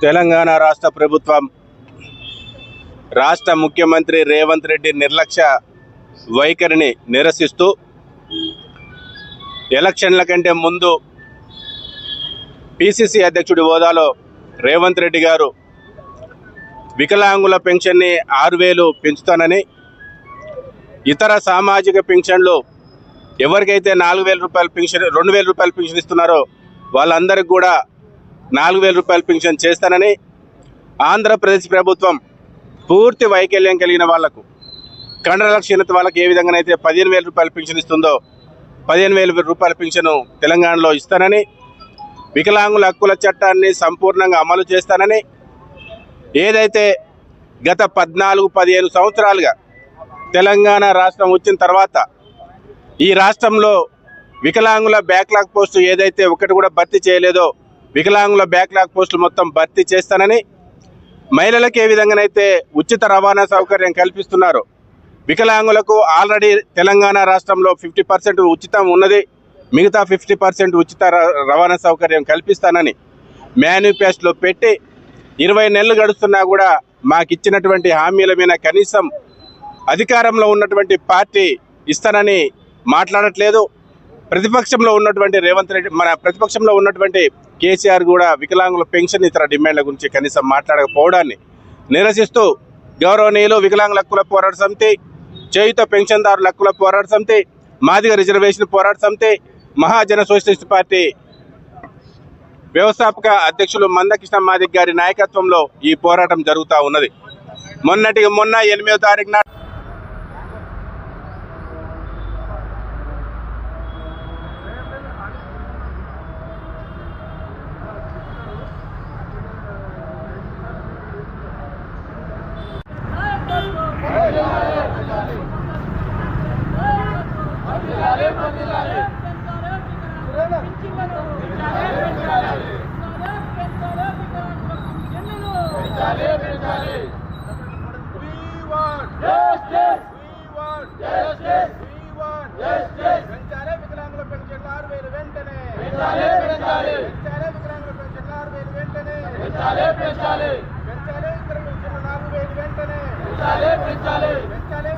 తెలంగాణ రాష్ట్ర ప్రభుత్వం రాష్ట్ర ముఖ్యమంత్రి రేవంత్ రెడ్డి నిర్లక్ష్య వైఖరిని నిరసిస్తూ ఎలక్షన్ల కంటే ముందు పిసిసి అధ్యక్షుడి హోదాలో రేవంత్ రెడ్డి గారు వికలాంగుల పెన్షన్ని ఆరు వేలు పెంచుతానని ఇతర సామాజిక పెన్షన్లు ఎవరికైతే నాలుగు వేల రూపాయల పెన్షన్ రెండు వేల రూపాయల పెన్షన్ ఇస్తున్నారో వాళ్ళందరికీ కూడా నాలుగు వేల రూపాయల పెన్షన్ చేస్తానని ఆంధ్రప్రదేశ్ ప్రభుత్వం పూర్తి వైకల్యం కలిగిన వాళ్ళకు కండర క్షీణత వాళ్ళకి ఏ విధంగానైతే పదిహేను వేల రూపాయల పెన్షన్ ఇస్తుందో పదిహేను వేల రూపాయల పెన్షన్ తెలంగాణలో ఇస్తానని వికలాంగుల హక్కుల చట్టాన్ని సంపూర్ణంగా అమలు చేస్తానని ఏదైతే గత పద్నాలుగు పదిహేను సంవత్సరాలుగా తెలంగాణ రాష్ట్రం వచ్చిన తర్వాత ఈ రాష్ట్రంలో వికలాంగుల బ్యాక్లాగ్ పోస్టు ఏదైతే ఒకటి కూడా భర్తీ చేయలేదో వికలాంగుల బ్యాక్లాగ్ పోస్టులు మొత్తం భర్తీ చేస్తానని మహిళలకు ఏ విధంగానైతే ఉచిత రవాణా సౌకర్యం కల్పిస్తున్నారు వికలాంగులకు ఆల్రెడీ తెలంగాణ రాష్ట్రంలో ఫిఫ్టీ పర్సెంట్ ఉచితం ఉన్నది మిగతా ఫిఫ్టీ పర్సెంట్ ఉచిత ర- రవాణా సౌకర్యం కల్పిస్తానని మేనిఫెస్టోలో పెట్టి ఇరవై నెలలు గడుస్తున్నా కూడా మాకు ఇచ్చినటువంటి హామీల మీద కనీసం అధికారంలో ఉన్నటువంటి పార్టీ ఇస్తానని మాట్లాడట్లేదు. ప్రతిపక్షంలో ఉన్నటువంటి రేవంత్ రెడ్డి మన ప్రతిపక్షంలో ఉన్నటువంటి కేసీఆర్ కూడా వికలాంగుల పెన్షన్ ఇతర డిమాండ్ల గురించి కనీసం మాట్లాడకపోవడాన్ని నిరసిస్తూ గౌరవనీయులు వికలాంగుల హక్కుల పోరాట సమితి చేయుత పెన్షన్దారుల హక్కుల పోరాట సమితి మాదిగ రిజర్వేషన్ పోరాట సమితి మహాజన సోషలిస్ట్ పార్టీ వ్యవస్థాపక అధ్యక్షులు మందకృష్ణ మాదిక్ గారి నాయకత్వంలో ఈ పోరాటం జరుగుతూ ఉన్నది. మొన్నటికి మొన్న ఎనిమిదో తారీఖు నాడు పెంచాలి పెంచాలి వికలాంగుల వేలు వెంటనే. పెంచాలి పెంచాలి